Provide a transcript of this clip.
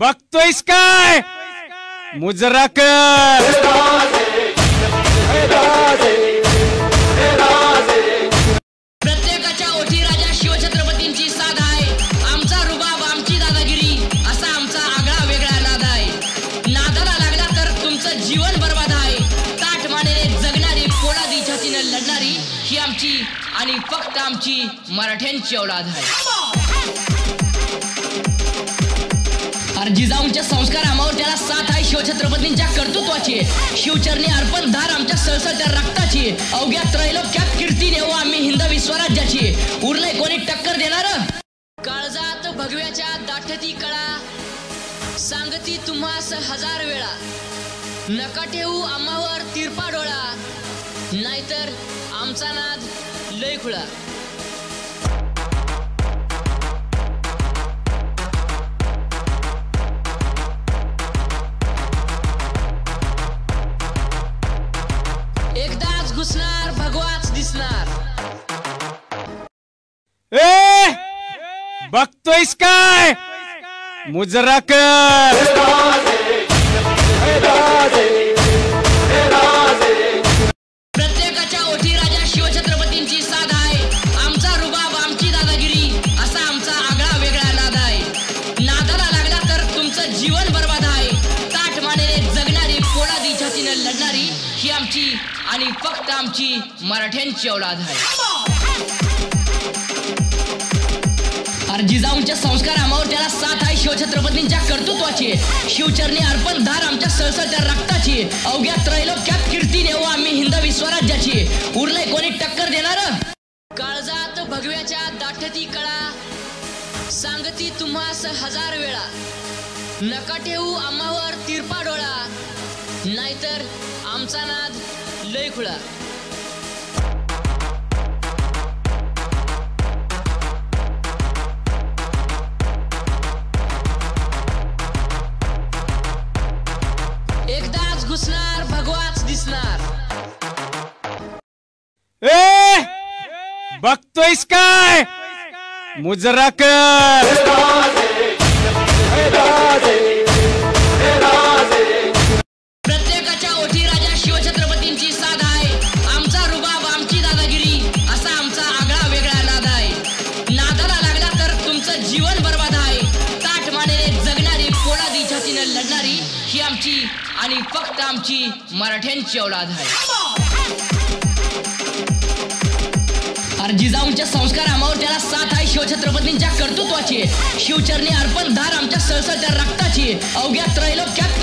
बघतोयस काय? मुजरा प्रत्येकाच्या ओठी राजा शिवछत्रपतींची साध आहे. आमचा रुबाब आमची दादागिरी असा आमचा आगळा वेगळा नाद आहे. नादाला लागला तर तुमचं जीवन बर्बाद आहे. ताट मानेने जगणारी पोळादी दिशातीनं लढणारी ही आमची आणि फक्त आमची मराठ्यांची औलाद आहे. अरे जिजाऊंच्या संस्कार आमावर त्याला साथ आहे. शिवछत्रपतींच्या कर्तृत्वाची. शिवचरणी अर्पण धार आमच्या सळसळत्या रक्ताची. अवघ्या त्रैलोक्यात कीर्ती नेऊ आम्ही हिंद स्वराज्याची उरले कोणी टक्कर देणार? काळजात भगव्याच्या दाटती कळा. सांगती तुम्हास हजार वेळा. नका ठेवू आम्हावर तिरपा डोळा नाहीतर आमचा नाद लय खुळा एकदाच भगवाच दिसणार ए! बघतोयस काय मुजरा कर पोळादी लढणारी ही आमची आणि फक्त आमची मराठ्यांची औलाद आहे अरे जिजाऊंच्या संस्कार आमावर त्याला साथ आहे शिवछत्रपतींच्या कर्तृत्वाची. शिवचरणी अर्पण धार आमच्या सळसळत्या रक्ताची. अवघ्या त्रैलोक्यात कीर्ती नेऊ आम्ही हिंदवी स्वराज्याची. उरले कोणी टक्कर देणार? काळजात भगव्याच्या दाटती कळा. सांगती तुम्हास हजार वेळा. नका ठेवू आम्हावर तिरपा डोळा नाहीतर आमचा नाद लय खुळा. एकदाच घुसणार भगवाच दिसणार. ए बघतोयस काय? मुजरा कर. आमची आणि फक्त आमची मराठ्यांची औलाद आहे जिजाऊंच्या संस्कार आमावर त्याला साथ आहे शिवछत्रपतींच्या कर्तृत्वाची शिवचरणी अर्पण धार आमच्या सळसळत्या रक्ताची अवघ्या त्रैलोक्यात